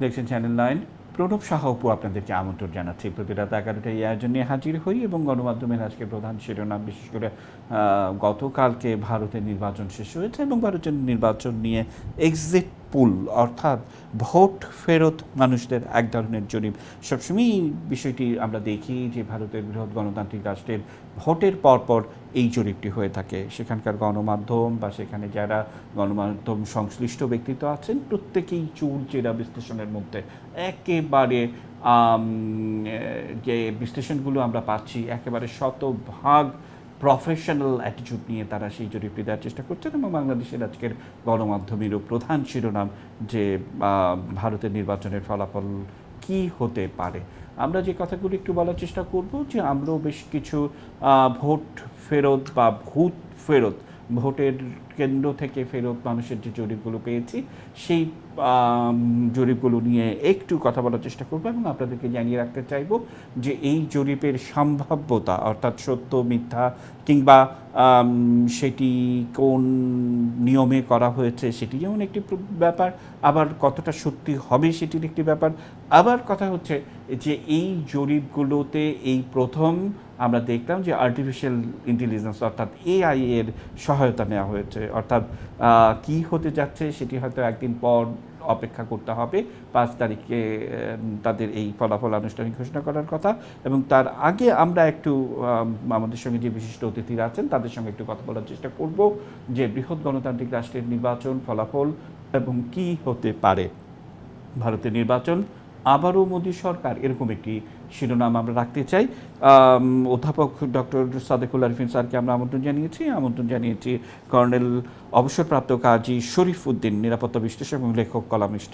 দেখছেন channel nine Pranab Saha Apu আপনাদেরকে আমন্ত্রণ জানাচ্ছি। প্রতি রাত এগারোটায় এই আয়োজন নিয়ে হাজির হই এবং গণমাধ্যমের আজকে প্রধান শিরোনাম, বিশেষ করে গতকালকে ভারতের নির্বাচন শেষ হয়েছে এবং ভারতের নির্বাচন নিয়ে এক্সিট পুল, অর্থাৎ ভোট ফেরত মানুষদের এক ধরনের জরিপ। সবসময়ই বিষয়টি আমরা দেখি যে ভারতের বৃহৎ গণতান্ত্রিক রাষ্ট্রের ভোটের পরপর এই জরিপটি হয়ে থাকে। সেখানকার গণমাধ্যম বা সেখানে যারা গণমাধ্যম সংশ্লিষ্ট ব্যক্তিত্ব আছেন, প্রত্যেকেই চুল চেরা বিশ্লেষণের মধ্যে। একেবারে যে বিশ্লেষণগুলো আমরা পাচ্ছি, একেবারে শতভাগ প্রফেশনাল অ্যাটিটিউড নিয়ে তারা সেই জরিপটি দেওয়ার চেষ্টা করছেন এবং বাংলাদেশের আজকের গণমাধ্যমেরও প্রধান শিরোনাম যে ভারতের নির্বাচনের ফলাফল কি হতে পারে। আমরা যে কথাগুলো একটু বলার চেষ্টা করব যে, আমরাও বেশ কিছু ভোট ফেরত বা ভূত ফেরত ভোটের কেন্দ্র থেকে ফেরত মানুষের যে জরিপগুলো পেয়েছি, সেই জরিপগুলো নিয়ে একটু কথা বলার চেষ্টা করব এবং আপনাদেরকে জানিয়ে রাখতে চাইব যে এই জরিপের সম্ভাব্যতা, অর্থাৎ সত্য, মিথ্যা কিংবা সেটি কোন নিয়মে করা হয়েছে সেটি যেমন একটি ব্যাপার, আবার কতটা সত্যি হবে সেটির একটি ব্যাপার। আবার কথা হচ্ছে যে এই জরিপগুলোতে এই প্রথম আমরা দেখলাম যে আর্টিফিশিয়াল ইন্টেলিজেন্স অর্থাৎ এআই এর সহায়তা নেওয়া হয়েছে। অর্থাৎ কি হতে যাচ্ছে সেটি হয়তো একদিন পর অপেক্ষা করতে হবে। পাঁচ তারিখে তাদের এই ফলাফল আনুষ্ঠানিক ঘোষণা করার কথা এবং তার আগে আমরা একটু আমাদের সঙ্গে যে বিশিষ্ট অতিথিরা আছেন, তাদের সঙ্গে একটু কথা বলার চেষ্টা করব যে বৃহৎ গণতান্ত্রিক রাষ্ট্রের নির্বাচন ফলাফল এবং কি হতে পারে। ভারতের নির্বাচন আবারও মোদী সরকার, এরকম একটি শিরোনাম আমরা রাখতে চাই। অধ্যাপক ডক্টর সাদেকুল আরিফিন স্যারকে আমরা আমন্ত্রণ জানিয়েছি। আমন্ত্রণ জানিয়েছি কর্নেল অবসরপ্রাপ্ত কাজী শরীফ উদ্দিন, নিরাপত্তা বিশ্লেষক এবং লেখক, কলামিস্ট।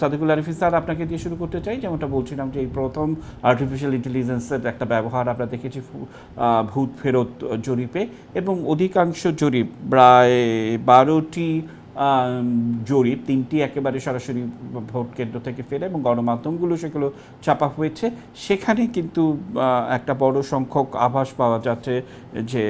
সাদেকুল আরিফিন স্যার, আপনাকে দিয়ে শুরু করতে চাই। যেমনটা বলছিলাম যে এই প্রথম আর্টিফিশিয়াল ইন্টেলিজেন্সের একটা ব্যবহার আমরা দেখেছি ভূত ফেরত জরিপে এবং অধিকাংশ জরিপ প্রায় বারোটি জরিপ তিনটি একেবারে সরাসরি ভোট কেন্দ্র থেকে ফেলে এবং গণমাধ্যমগুলো সেগুলো ছাপা হয়েছে। সেখানে কিন্তু একটা বড় সংখ্যক আভাস পাওয়া যাচ্ছে যে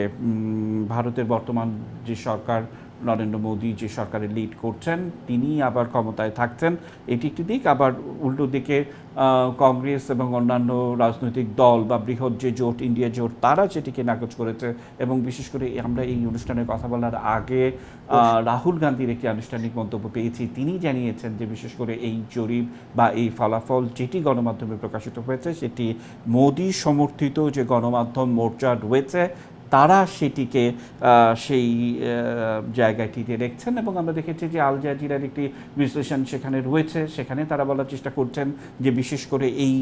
ভারতের বর্তমান যে সরকার নরেন্দ্র মোদী যে সরকারে লিড করছেন তিনি আবার ক্ষমতায় থাকছেন। এটি একটি দিক আবার উল্টো দিকে কংগ্রেস এবং অন্যান্য রাজনৈতিক দল বা বৃহৎ যে জোট ইন্ডিয়া জোট তারা সেটিকে নাকচ করেছে এবং বিশেষ করে আমরা এই অনুষ্ঠানে কথা বলার আগে রাহুল গান্ধীর একটি আনুষ্ঠানিক মন্তব্য পেয়েছি। তিনি জানিয়েছেন যে বিশেষ করে এই জরিপ বা এই ফলাফল যেটি গণমাধ্যমে প্রকাশিত হয়েছে সেটি মোদী সমর্থিত যে গণমাধ্যম মোর্চা রয়েছে তারা সেটিকে সেই জায়গাটিতে দেখছেন এবং আমরা দেখেছি যে আল জাজিরার একটি বিশ্লেষণ সেখানে রয়েছে। সেখানে তারা বলার চেষ্টা করছেন যে বিশেষ করে এই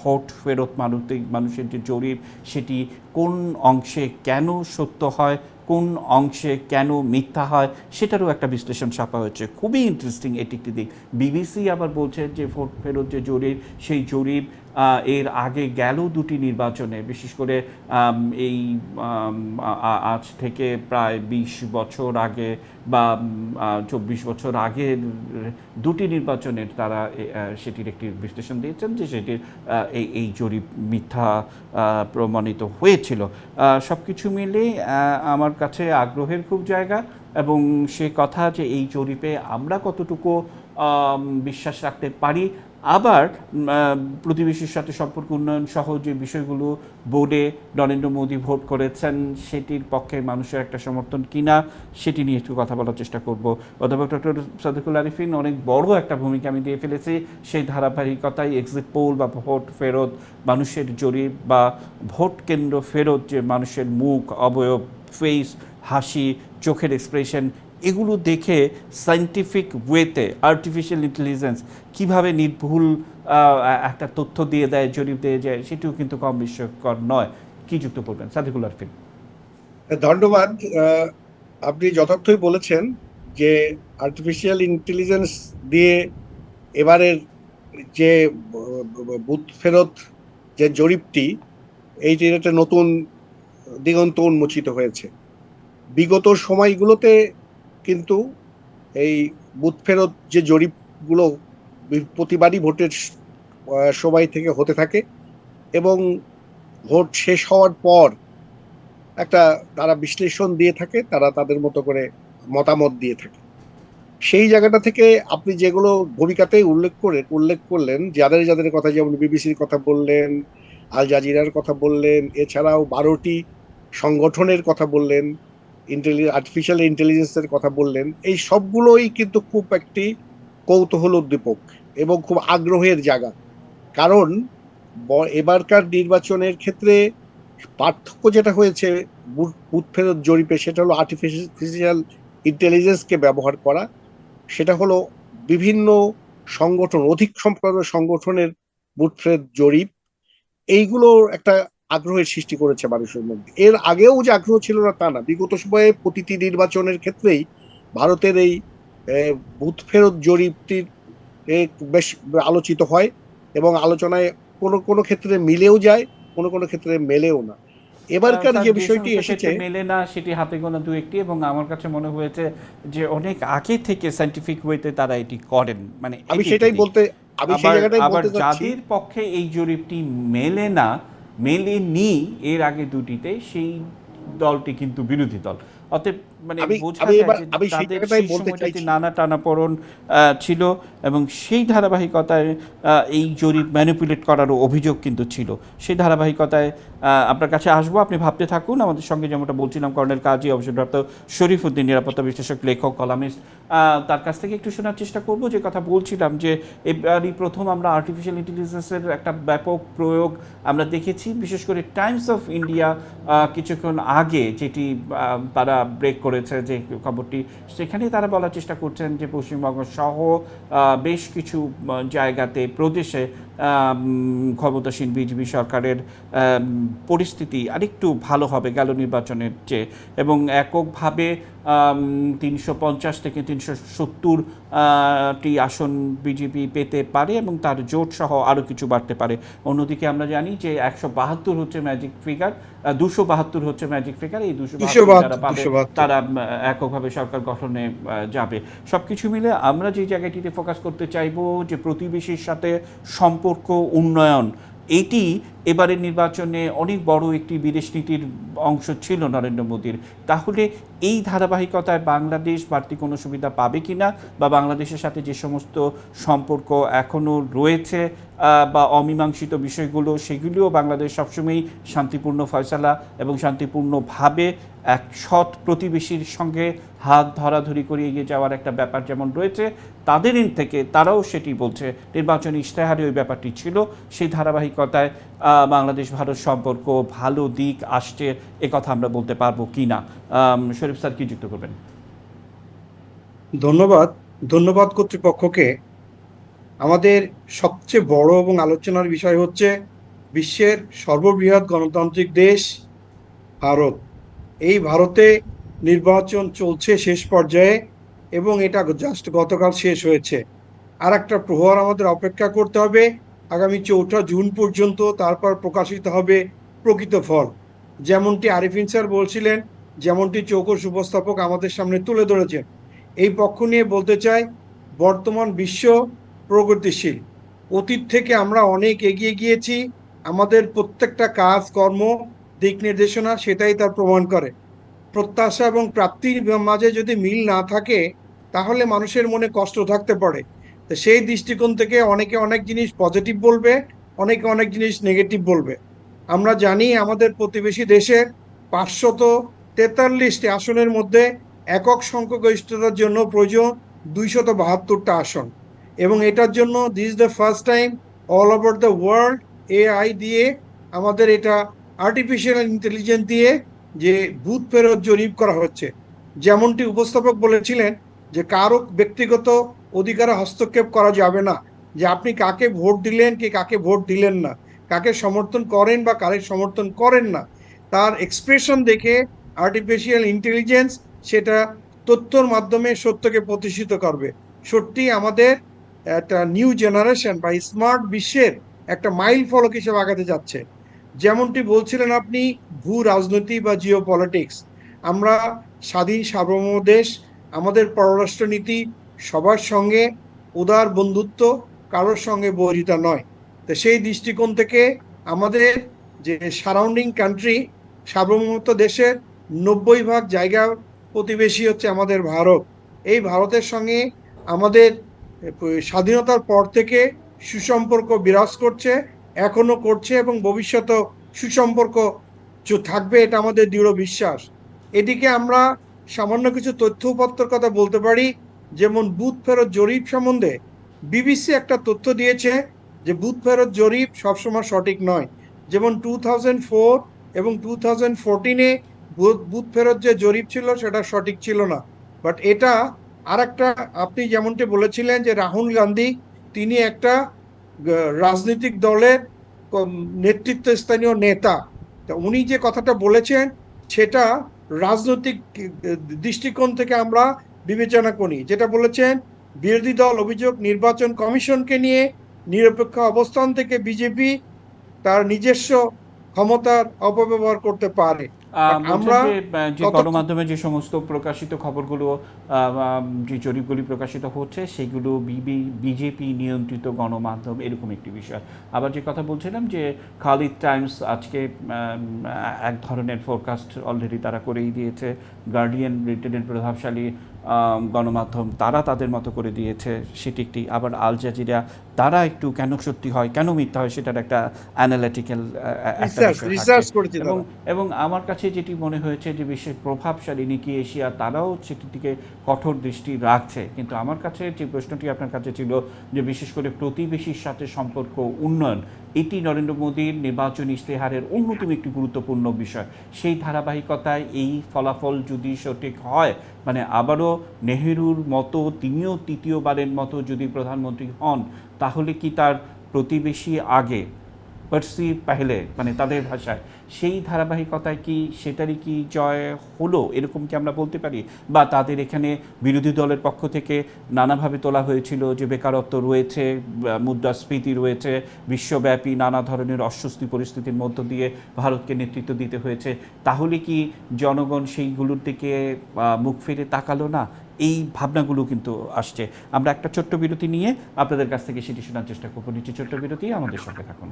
ভোট ফেরত মানুষ মানুষের যে জরিপ, সেটি কোন অংশে কেন সত্য হয় কোন অংশে কেন মিথ্যা হয় সেটারও একটা বিশ্লেষণ ছাপা হয়েছে। খুবই ইন্টারেস্টিং এটি একটি দিক। বিবিসি আবার বলছে যে ভোট ফেরত যে জরিপ, সেই জরিপ এর আগে গেল দুটি নির্বাচনে। বিশেষ করে এই আজ থেকে প্রায় বিশ বছর আগে বা চব্বিশ বছর আগের দুটি নির্বাচনের তারা সেটির একটি বিশ্লেষণ দিয়েছেন যে সেটির এই এই জরিপ মিথ্যা প্রমাণিত হয়েছিল। সব কিছু মিলে আমার কাছে আগ্রহের খুব জায়গা এবং সে কথা যে এই জরিপে আমরা কতটুকু বিশ্বাস রাখতে পারি আবার প্রতিবেশীর সাথে সম্পর্ক উন্নয়ন সহ যে বিষয়গুলো বোর্ডে নরেন্দ্র মোদী ভোট করেছেন, সেটির পক্ষে মানুষের একটা সমর্থন কিনা, সেটি নিয়ে একটু কথা বলার চেষ্টা করব। অধ্যাপক ডক্টর সাদেকুল আরিফিন, অনেক বড় একটা ভূমিকা আমি দিয়ে ফেলেছি। সেই ধারাবাহিকতায় এক্সিট পোল বা ভোট ফেরত, মানুষের জরিপ বা ভোট কেন্দ্র ফেরত যে মানুষের মুখ, অবয়ব ফেস হাসি, চোখের এক্সপ্রেশন এগুলো দেখে সায়েন্টিফিক ওয়েতে আর্টিফিশিয়াল ইন্টেলিজেন্স কীভাবে নির্ভুল একটা তথ্য দিয়ে দেয়, জরিপ দিয়ে যায়, সেটিও কিন্তু কম বিস্ময়কর নয়। কি যুক্ত করবেন? সাদিকুল আরফিন ধন্যবাদ। আপনি যথার্থই বলেছেন যে আর্টিফিশিয়াল ইন্টেলিজেন্স দিয়ে এবারের যে বুথ ফেরত যে জরিপটি এইটির একটা নতুন দিগন্ত উন্মোচিত হয়েছে। বিগত সময়গুলোতে কিন্তু এই বুথ ফেরত যে জরিপগুলো প্রতিবারই ভোটের সময় থেকে হতে থাকে এবং ভোট শেষ হওয়ার পর একটা তারা বিশ্লেষণ দিয়ে থাকে, তারা তাদের মতো করে মতামত দিয়ে থাকে। সেই জায়গাটা থেকে আপনি যেগুলো ভূমিকাতেই উল্লেখ করে, উল্লেখ করলেন, যাদের যাদের কথা যেমন বিবিসির কথা বললেন, আল জাজিরার কথা বললেন, এছাড়াও বারোটি সংগঠনের কথা বললেন আর্টিফিশিয়াল ইন্টেলিজেন্সের কথা বললেন, এই সবগুলোই কিন্তু খুব একটি কৌতূহল উদ্দীপক এবং খুব আগ্রহের জায়গা। কারণ এবারকার নির্বাচনের ক্ষেত্রে পার্থক্য যেটা হয়েছে বুথ ফেরত জরিপে, সেটা হলো আর্টিফিশিয়াল ইন্টেলিজেন্সকে ব্যবহার করা। সেটা হলো বিভিন্ন সংগঠন, অধিক সম্প্রদায় সংগঠনের বুথ ফেরত জরিপ। এইগুলোর একটা আগ্রহের সৃষ্টি করেছে মানুষের মধ্যে। এর আগেও যে আগ্রহ ছিল না তা না। বিগত সময়ে প্রতিটি নির্বাচনের ক্ষেত্রেই ভারতের এই বুথ ফেরত জরিপটির বেশ আলোচিত হয় এবং আলোচনায় কোনো কোনো ক্ষেত্রে মিলেও যায় কোনো কোনো ক্ষেত্রে মেলেও না। এবারকার যে বিষয়টি এসেছে মেলে না সেটি হাতে গোনা দু একটি এবং আমার কাছে মনে হয়েছে যে অনেক আগে থেকে সাইন্টিফিক ওয়েতে তারা এটি করেন। মানে আমি সেটাই বলতে আমি সেই জায়গাটাই বলতে যাদের পক্ষে এই জরিপটি মেলে না মেলেনি এর আগে দুটিতে সেই দলটি কিন্তু বিরোধী দল। অতএব মানে বোঝা যায় যে। নানা টানাপোড়ন ছিল এবং সেই ধারাবাহিকতায় এই জরিপ ম্যানিপুলেট করারও অভিযোগ কিন্তু ছিল। সেই ধারাবাহিকতায় আপনার কাছে আসব আপনি ভাবতে থাকুন। আমাদের সঙ্গে যেমনটা বলছিলাম কর্নেল কাজী অবসরপ্রাপ্ত শরীফুদ্দিন নিরাপত্তা বিশ্লেষক লেখক কলামিস্ট তার কাছ থেকে একটু শোনার চেষ্টা করব। যে কথা বলছিলাম যে এবারই প্রথম আমরা আর্টিফিশিয়াল ইন্টেলিজেন্সের একটা ব্যাপক প্রয়োগ আমরা দেখেছি। বিশেষ করে টাইমস অফ ইন্ডিয়া কিছুক্ষণ আগে যেটি তারা ব্রেক করেছে যে খবরটি, সেখানে তারা বলার চেষ্টা করছেন যে পশ্চিমবঙ্গ সহ বেশ কিছু জায়গাতে, প্রদেশে ক্ষমতাসীন বিজেপি সরকারের পরিস্থিতি আরেকটু ভালো হবে গেল নির্বাচনের চেয়ে এবং এককভাবে তিনশো পঞ্চাশ থেকে তিনশো সত্তর টি আসন বিজেপি পেতে পারে এবং তার জোট সহ আরও কিছু বাড়তে পারে। অন্যদিকে আমরা জানি যে একশো বাহাত্তর হচ্ছে ম্যাজিক ফিগার দুশো বাহাত্তর হচ্ছে ম্যাজিক ফিগার এই দুশো যারা পাবে তারা এককভাবে সরকার গঠনে যাবে। সব কিছু মিলে আমরা যে জায়গাটিতে ফোকাস করতে চাইব যে প্রতিবেশীর সাথে সম্পর্ক উন্নয়ন, এটি এবারের নির্বাচনে অনেক বড় একটি বিদেশ নীতির অংশ ছিল নরেন্দ্র মোদীর। তাহলে এই ধারাবাহিকতায় বাংলাদেশ বাড়তি কোনো সুবিধা পাবে কি না বা বাংলাদেশের সাথে যে সমস্ত সম্পর্ক এখনও রয়েছে বা অমীমাংসিত বিষয়গুলো, সেগুলিও বাংলাদেশ সবসময়ই শান্তিপূর্ণ ফয়সালা এবং শান্তিপূর্ণভাবে এক সৎ প্রতিবেশীর সঙ্গে হাত ধরাধরি করে এগিয়ে যাওয়ার একটা ব্যাপার যেমন রয়েছে তাদের এন থেকে তারাও সেটি বলছে, নির্বাচনী ইশতেহারে ওই ব্যাপারটি ছিল। সেই ধারাবাহিকতায় বাংলাদেশ ভারত সম্পর্ক ভালো দিক আসছে কথা আমরা বলতে পারব কি না? শরীফ স্যার কি যুক্ত করবেন? ধন্যবাদ। ধন্যবাদ কর্তৃপক্ষকে। আমাদের সবচেয়ে বড় এবং আলোচনার বিষয় হচ্ছে বিশ্বের সর্ববৃহৎ গণতান্ত্রিক দেশ ভারত। এই ভারতে নির্বাচন চলছে শেষ পর্যায়ে এবং এটা জাস্ট গতকাল শেষ হয়েছে। আর একটা প্রহর আমাদের অপেক্ষা করতে হবে। আগামী চৌঠা জুন পর্যন্ত তারপর প্রকাশিত হবে প্রকৃত ফল। যেমনটি আরিফিন স্যার বলছিলেন, যেমনটি চৌকস উপস্থাপক আমাদের সামনে তুলে ধরেছেন। এই পক্ষ নিয়ে বলতে চাই, বর্তমান বিশ্ব প্রগতিশীল। অতীত থেকে আমরা অনেক এগিয়ে গিয়েছি। আমাদের প্রত্যেকটা কাজ, কর্ম, দিক নির্দেশনা সেটাই তার প্রমাণ করে। প্রত্যাশা এবং প্রাপ্তির মাঝে যদি মিল না থাকে, তাহলে মানুষের মনে কষ্ট থাকতে পারে। তো সেই দৃষ্টিকোণ থেকে অনেকে অনেক জিনিস পজিটিভ বলবে, অনেকে অনেক জিনিস নেগেটিভ বলবে। আমরা জানি আমাদের প্রতিবেশী দেশের পাঁচশত তেতাল্লিশটি আসনের মধ্যে একক সংখ্যাগরিষ্ঠতার জন্য প্রয়োজন দুইশত বাহাত্তরটা আসন। এবং এটার জন্য this the first time all over the world AI দিয়ে আমাদের এটা আর্টিফিশিয়াল ইন্টেলিজেন্স দিয়ে যে বুথ ফেরত জরিপ করা হচ্ছে। যেমনটি উপস্থাপক বলেছিলেন যে কারও ব্যক্তিগত অধিকারে হস্তক্ষেপ করা যাবে না, যে আপনি কাকে ভোট দিলেন, কি কাকে ভোট দিলেন না, কাকে সমর্থন করেন বা কারে সমর্থন করেন না, তার এক্সপ্রেশন দেখে আর্টিফিশিয়াল ইন্টেলিজেন্স সেটা তথ্যর মাধ্যমে সত্যকে প্রতিষ্ঠিত করবে। সত্যি আমাদের একটা নিউ জেনারেশন বা স্মার্ট বিশ্বের একটা মাইল ফলক হিসেবে আগাতে যাচ্ছে। যেমনটি বলছিলেন আপনি, ভূ রাজনীতি বা জিও পলিটিক্স আমরা স্বাধীন সার্বভৌম দেশ, আমাদের পররাষ্ট্রনীতি সবার সঙ্গে উদার বন্ধুত্ব, কারোর সঙ্গে বহিতা নয়। তো সেই দৃষ্টিকোণ থেকে আমাদের যে সারাউন্ডিং কান্ট্রি, সার্বভৌমত্ব দেশের নব্বই ভাগ জায়গা প্রতিবেশী হচ্ছে আমাদের ভারত। এই ভারতের সঙ্গে আমাদের স্বাধীনতার পর থেকে সুসম্পর্ক বিরাজ করছে, এখনও করছে এবং ভবিষ্যতেও সুসম্পর্ক থাকবে, এটা আমাদের দৃঢ় বিশ্বাস। এদিকে আমরা সামান্য কিছু তথ্য উপাত্তর কথা বলতে পারি, যেমন বুথ ফেরত জরিপ সম্বন্ধে। বিবিসি একটা তথ্য দিয়েছে যে বুথ ফেরত জরিপ সবসময় সঠিক নয়। যেমন টু থাউজেন্ড ফোর এবং টু থাউজেন্ড ফোরটিনে বুথ ফেরত যে জরিপ ছিল সেটা সঠিক ছিল না। বাট এটা আর একটা আপনি যেমনটি বলেছিলেন যে রাহুল গান্ধী, তিনি একটা রাজনৈতিক দলের নেতৃত্ব স্থানীয় নেতা। তা উনি যে কথাটা বলেছেন, সেটা রাজনৈতিক দৃষ্টিকোণ থেকে আমরা বিবেচনা করি। যেটা বলেছেন, বিরোধী দল অভিযোগ নির্বাচন কমিশনকে নিয়ে নিরপেক্ষ অবস্থান থেকে বিজেপি তার নিজস্ব ক্ষমতার অপব্যবহার করতে পারে। আমরা যে, গণমাধ্যমে যে সমস্ত প্রকাশিত খবরগুলো যে জরিপগুলি প্রকাশিত হচ্ছে সেগুলো বিবি বিজেপি নিয়ন্ত্রিত গণমাধ্যম এরকম একটি বিষয়। আবার যে কথা বলছিলাম যে খালিদ টাইমস আজকে এক ধরনের ফোরকাস্ট অলরেডি তারা করেই দিয়েছে। গার্ডিয়ান ব্রিটেনের প্রভাবশালী গণমাধ্যম তারা তাদের মতো করে দিয়েছে। সেটি একটি আবার আল জাজিরা তারা একটু কেন সত্যি হয় কেন মিথ্যা হয় সেটার একটা অ্যানালিটিক্যাল এবং এবং আমার কাছে যেটি মনে হয়েছে যে বিশ্বের প্রভাবশালী নিকি এশিয়া তারাও সেটির দিকে কঠোর দৃষ্টি রাখছে। কিন্তু আমার কাছে যে প্রশ্নটি আপনার কাছে ছিল যে বিশেষ করে প্রতিবেশীর সাথে সম্পর্ক উন্নয়ন এটি নরেন্দ্র মোদীর নির্বাচন ইশতেহারের অন্যতম একটি গুরুত্বপূর্ণ বিষয়। সেই ধারাবাহিকতায় এই ফলাফল যদি সঠিক হয় মানে আবারও নেহেরুর মতো, তিনিও তৃতীয়বারের মতো যদি প্রধানমন্ত্রী হন, তাহলে কি তার প্রতিবেশী আগে পার্সি পেহলে মানে তাদের ভাষায়, সেই ধারাবাহিকতায় কি সেটারই কি জয় হলো? এরকম কি আমরা বলতে পারি? বা তাদের এখানে বিরোধী দলের পক্ষ থেকে নানাভাবে তোলা হয়েছিল যে বেকারত্ব রয়েছে মুদ্রাস্ফীতি রয়েছে, বিশ্বব্যাপী নানা ধরনের অস্বস্তি পরিস্থিতির মধ্য দিয়ে ভারতকে নেতৃত্ব দিতে হয়েছে। তাহলে কি জনগণ সেইগুলোর দিকে মুখ ফিরে তাকালো না? এই ভাবনাগুলো কিন্তু আসছে। আমরা একটা ছোট্ট বিরতি নিয়ে আপনাদের কাছ থেকে সেটি শোনার চেষ্টা করব। নিচে ছোট্ট বিরতি, আমাদের সঙ্গে থাকুন।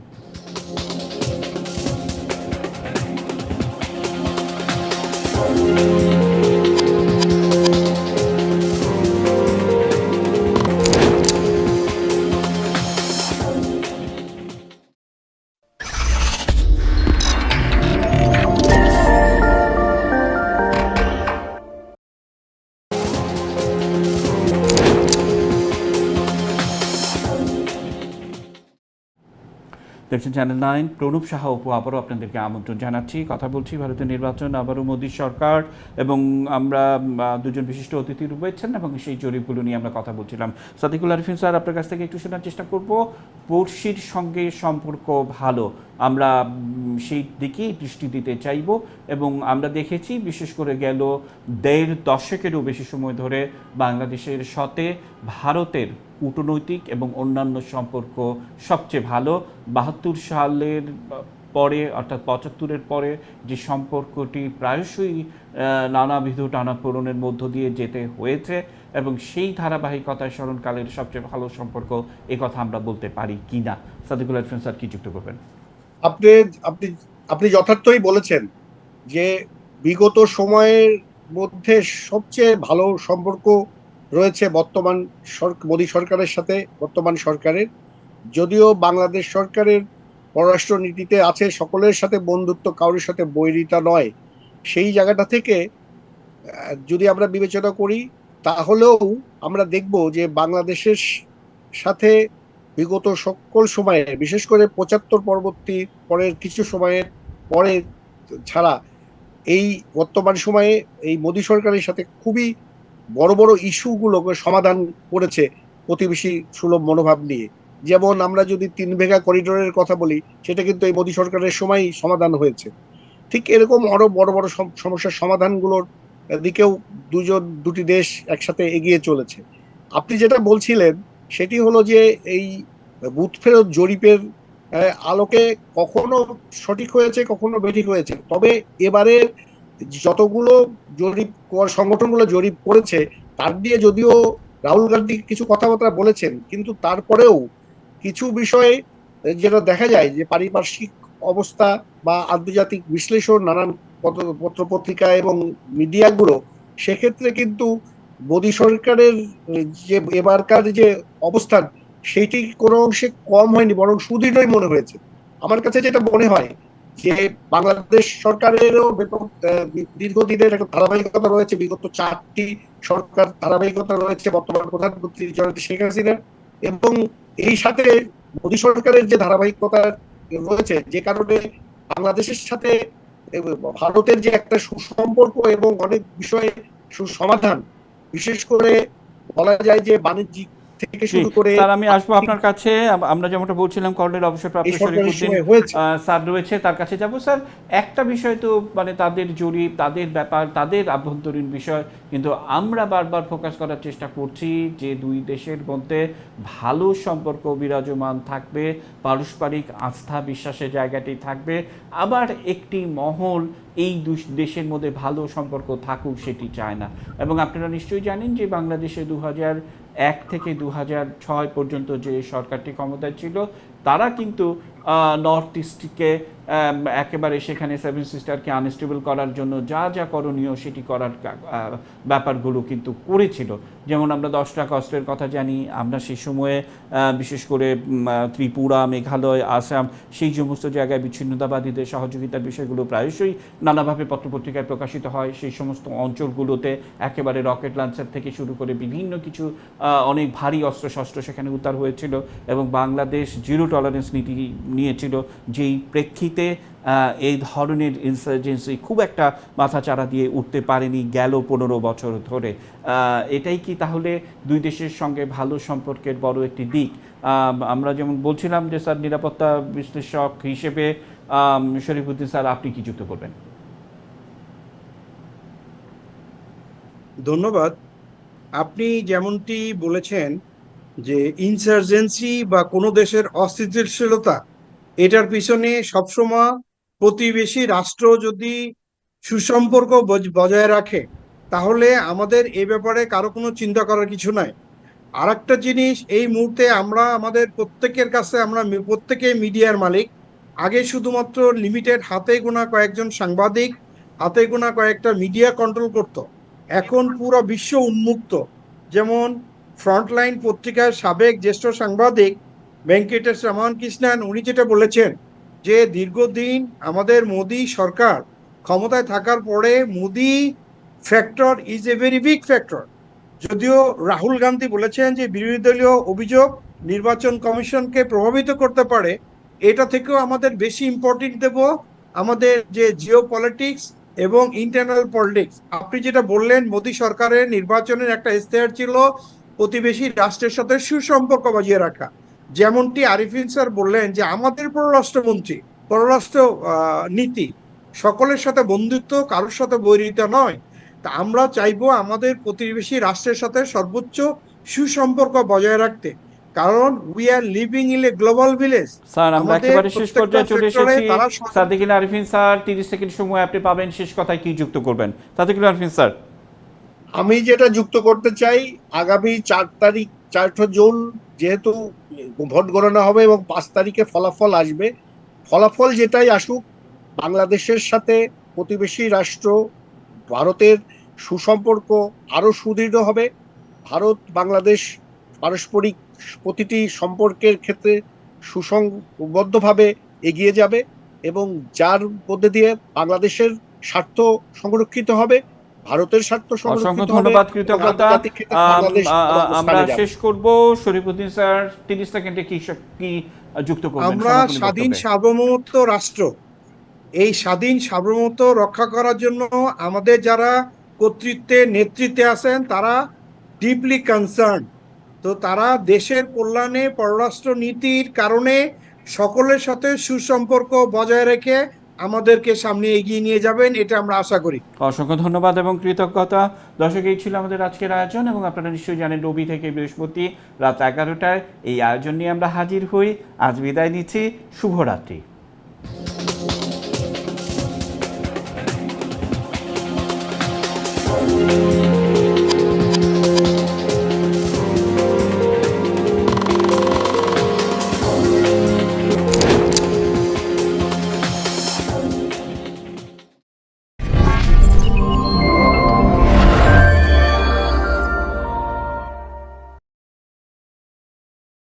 চ্যানেল নাইন প্রণব সাহা অপু আবারও আপনাদেরকে আমন্ত্রণ জানাচ্ছি। কথা বলছি ভারতের নির্বাচন, আবারও মোদী সরকার এবং আমরা দুজন বিশিষ্ট অতিথি রয়েছেন এবং সেই জরিপগুলো নিয়ে আমরা কথা বলছিলাম। সাদিকুল আরিফিন স্যার, আপনার কাছ থেকে একটু শোনার চেষ্টা করব। পড়শির সঙ্গে সম্পর্ক ভালো, আমরা সেই দিকেই দৃষ্টি দিতে চাইব এবং আমরা দেখেছি বিশেষ করে গেল দেড় দশকেরও বেশি সময় ধরে বাংলাদেশের সাথে ভারতের কূটনৈতিক এবং অন্যান্য সম্পর্ক সবচেয়ে ভালো। বাহাত্তর সালের পরে অর্থাৎ পঁচাত্তরের পরে যে সম্পর্কটি প্রায়শই নানাবিধ টানাপোড়নের মধ্য দিয়ে যেতে হয়েছে এবং সেই ধারাবাহিকতায় স্মরণকালের সবচেয়ে ভালো সম্পর্ক এ কথা আমরা বলতে পারি কি না। সাদিকুল আরফিন স্যার কি যুক্ত করবেন? আপনি আপনি আপনি যথার্থই বলেছেন যে বিগত সময়ের মধ্যে সবচেয়ে ভালো সম্পর্ক রয়েছে বর্তমান মোদী সরকারের সাথে, বর্তমান সরকারের। যদিও বাংলাদেশ সরকারের পররাষ্ট্র নীতিতে আছে সকলের সাথে বন্ধুত্ব, কারোর সাথে বৈরিতা নয়। সেই জায়গাটা থেকে যদি আমরা বিবেচনা করি, তাহলেও আমরা দেখব যে বাংলাদেশের সাথে বিগত সকল সময়ে, বিশেষ করে পঁচাত্তর পরবর্তী পরের কিছু সময়ের পরে ছাড়া, এই বর্তমান সময়ে এই মোদী সরকারের সাথে খুবই বড় বড় ইস্যুগুলোকে সমাধান করেছে প্রতিবেশী সুলভ মনোভাব নিয়ে। যেমন আমরা যদি তিন ভেগা করিডোরের কথা বলি, সেটা কিন্তু এই মোদী সরকারের সময়ই সমাধান হয়েছে। ঠিক এরকম আরও বড় বড় সমস্যার সমাধানগুলোর দিকেও দুজন, দুটি দেশ একসাথে এগিয়ে চলেছে। আপনি যেটা বলছিলেন, সেটি হলো যে এই বুথ ফেরত জরিপের আলোকে কখনো সঠিক হয়েছে, কখনো বেঠিক হয়েছে। তবে এবারে যতগুলো জরিপ সংগঠনগুলো জরিপ করেছে, তার দিয়ে যদিও রাহুল গান্ধী কিছু কথাবার্তা বলেছেন, কিন্তু তারপরেও কিছু বিষয়ে যেটা দেখা যায় যে পারিপার্শ্বিক অবস্থা বা আন্তর্জাতিক বিশ্লেষণ, নানান পত্র পত্রিকা এবং মিডিয়াগুলো, সেক্ষেত্রে কিন্তু মোদী সরকারের যে এবারকার যে অবস্থান সেটি কোনো অংশে কম হয়নি, বরং সুদৃঢ়ই মনে হয়েছে। আমার কাছে যেটা মনে হয় যে বাংলাদেশ সরকারেরও দীর্ঘদিনের একটা ধারাবাহিকতা রয়েছে। বিগত চারটি সরকার ধারাবাহিকতা রয়েছে বর্তমান প্রধানমন্ত্রী জননেত্রী শেখ হাসিনার। এবং এই সাথে মোদী সরকারের যে ধারাবাহিকতা রয়েছে, যে কারণে বাংলাদেশের সাথে ভারতের যে একটা সুসম্পর্ক এবং অনেক বিষয়ে সুসমাধান, বিশেষ করে বলা যায় যে বাণিজ্যিক থেকে শুরু করে স্যার আমি আসব আপনার কাছে। আম- আমরা যেমনটা বলছিলাম কর্নেল অবসরপ্রাপ্ত শরীফুদ্দিন স্যার রয়েছে তার কাছে যাব। স্যার একটা বিষয় তো মানে তাদের জরিপ তাদের ব্যাপার তাদের আভ্যন্তরীণ বিষয় কিন্তু আমরা বারবার ফোকাস করার চেষ্টা করছি যে দুই দেশের মধ্যে ভালো সম্পর্ক বিরাজমান থাকবে পারস্পরিক আস্থা বিশ্বাসের জায়গাটি থাকবে। আবার একটি মহল এই দেশের মধ্যে ভালো সম্পর্ক থাকুক সেটি চায় না। এবং আপনারা নিশ্চয়ই জানেন যে বাংলাদেশে দু হাজার এক থেকে দু ছয় পর্যন্ত যে সরকারটি ক্ষমতায় ছিল তারা কিন্তু নর্থ ইস্টকে একেবারে সেখানে সেভেন সিস্টারকে আনস্টেবল করার জন্য যা যা করণীয় সেটি করার ব্যাপারগুলো কিন্তু করেছিল। যেমন আমরা দশটা কষ্টের কথা জানি, আমরা সেই সময়ে বিশেষ করে ত্রিপুরা, মেঘালয়, আসাম, সেই সমস্ত জায়গায় বিচ্ছিন্নতাবাদীদের সহযোগিতার বিষয়গুলো প্রায়শই নানাভাবে পত্রপত্রিকায় প্রকাশিত হয়। সেই সমস্ত অঞ্চলগুলোতে একেবারে রকেট লঞ্চার থেকে শুরু করে বিভিন্ন কিছু অনেক ভারী অস্ত্রশস্ত্র সেখানে উদ্ধার হয়েছিল এবং বাংলাদেশ জিরো টলারেন্স নীতি নিয়েছিল, যেই প্রেক্ষিতে এই ধরনের ইনসার্জেন্সি খুব একটা মাথাচাড়া দিয়ে উঠতে পারেনি গেল পনেরো বছর ধরে। এটাই কি তাহলে দুই দেশের সঙ্গে ভালো সম্পর্কের বড় একটি দিক? আমরা যেমন বলছিলাম যে, স্যার, নিরাপত্তা বিশ্লেষক হিসেবে শরীফুদ্দিন স্যার, আপনি কি যুক্ত করবেন? ধন্যবাদ। আপনি যেমনটি বলেছেন যে ইনসার্জেন্সি বা কোনো দেশের অস্থিতিশীলতা এটার পিছনে সবসময় প্রতিবেশী রাষ্ট্র যদি সুসম্পর্ক বজ- বজায় রাখে, তাহলে আমাদের এ ব্যাপারে কারও কোনো চিন্তা করার কিছু নাই। আর একটা জিনিস, এই মুহূর্তে আমরা, আমাদের প্রত্যেকের কাছে আমরা প্রত্যেকে মিডিয়ার মালিক। আগে শুধুমাত্র লিমিটেড হাতে গোনা কয়েকজন সাংবাদিক, হাতে গোনা কয়েকটা মিডিয়া কন্ট্রোল করতো। এখন পুরো বিশ্ব উন্মুক্ত। যেমন ফ্রন্টলাইন পত্রিকার সাবেক জ্যেষ্ঠ সাংবাদিক ভেঙ্কটেশ রমন কৃষ্ণন উনি যেটা বলেছেন যে দীর্ঘদিন আমাদের মোদী সরকার ক্ষমতায় থাকার পরে Modi factor is a very big factor যদিও রাহুল গান্ধী বলেছেন যে বিরোধী দলীয় অভিযোগ নির্বাচন কমিশনকে প্রভাবিত করতে পারে, এটা থেকেও আমাদের বেশি ইম্পর্টেন্ট দেব আমাদের যে জিও পলিটিক্স এবং ইন্টারনাল পলিটিক্স আপনি যেটা বললেন, মোদী সরকারের নির্বাচনের একটা ইস্তেহার ছিল প্রতিবেশী রাষ্ট্রের সাথে সুসম্পর্ক বজিয়ে রাখা। যেমনটি আরিফিন স্যার বললেন যে আমাদের পররাষ্ট্রমন্ত্রী পররাষ্ট্র নীতি সকলের সাথে বন্ধুত্ব কারোর সাথে বৈরিতা নয়। তা আমরা চাইব আমাদের প্রতিবেশী রাষ্ট্রের সাথে সর্বোচ্চ সুসম্পর্ক বজায় রাখতে। কারণ we are living in a global village sir আমরা একেবারে শেষ পর্যায়ে চলে এসেছি। সাদিকুল আরিফিন স্যার তিরিশ সেকেন্ড সময় আপনি পাবেন শেষ কথায় কি যুক্ত করবেন? সাদিকুল আরিফিন স্যার? আমি যেটা যুক্ত করতে চাই আগামী চার তারিখ চারটা জুন যেহেতু ভোট গণনা হবে এবং পাঁচ তারিখে ফলাফল আসবে, ফলাফল যেটাই আসুক, বাংলাদেশের সাথে প্রতিবেশী রাষ্ট্র, ভারতের সুসম্পর্ক আরও সুদৃঢ় হবে। ভারত, বাংলাদেশ পারস্পরিক প্রতিটি সম্পর্কের ক্ষেত্রে সুসংবদ্ধভাবে এগিয়ে যাবে এবং যার মধ্যে দিয়ে বাংলাদেশের স্বার্থ সংরক্ষিত হবে ভারতের স্বার্থ অসংখ্য ধন্যবাদ কৃতজ্ঞতা। আমরা শেষ করব। শরীফুদ্দিন স্যার তিরিশ সেকেন্ডে কি কি যুক্ত করবেন? আমরা স্বাধীন। সার্বভৌমত্ব রাষ্ট্র। এই স্বাধীন সার্বভৌমত্ব রক্ষা করার জন্য আমাদের যারা কর্তৃত্বে নেতৃত্বে আছেন তারা ডিপলি কনসার্ন তো তারা দেশের কল্যাণে পররাষ্ট্র নীতির কারণে সকলের সাথে সুসম্পর্ক বজায় রেখে আমাদেরকে সামনে এগিয়ে নিয়ে যাবেন, এটা আমরা আশা করি। অসংখ্য ধন্যবাদ এবং কৃতজ্ঞতা। দর্শক, এই ছিল আমাদের আজকের আয়োজন এবং আপনারা নিশ্চয়ই জানেন, রবি থেকে বৃহস্পতি রাত এগারোটায় এই আয়োজন নিয়ে আমরা হাজির হই। আজ বিদায় নিচ্ছি। শুভরাত্রি।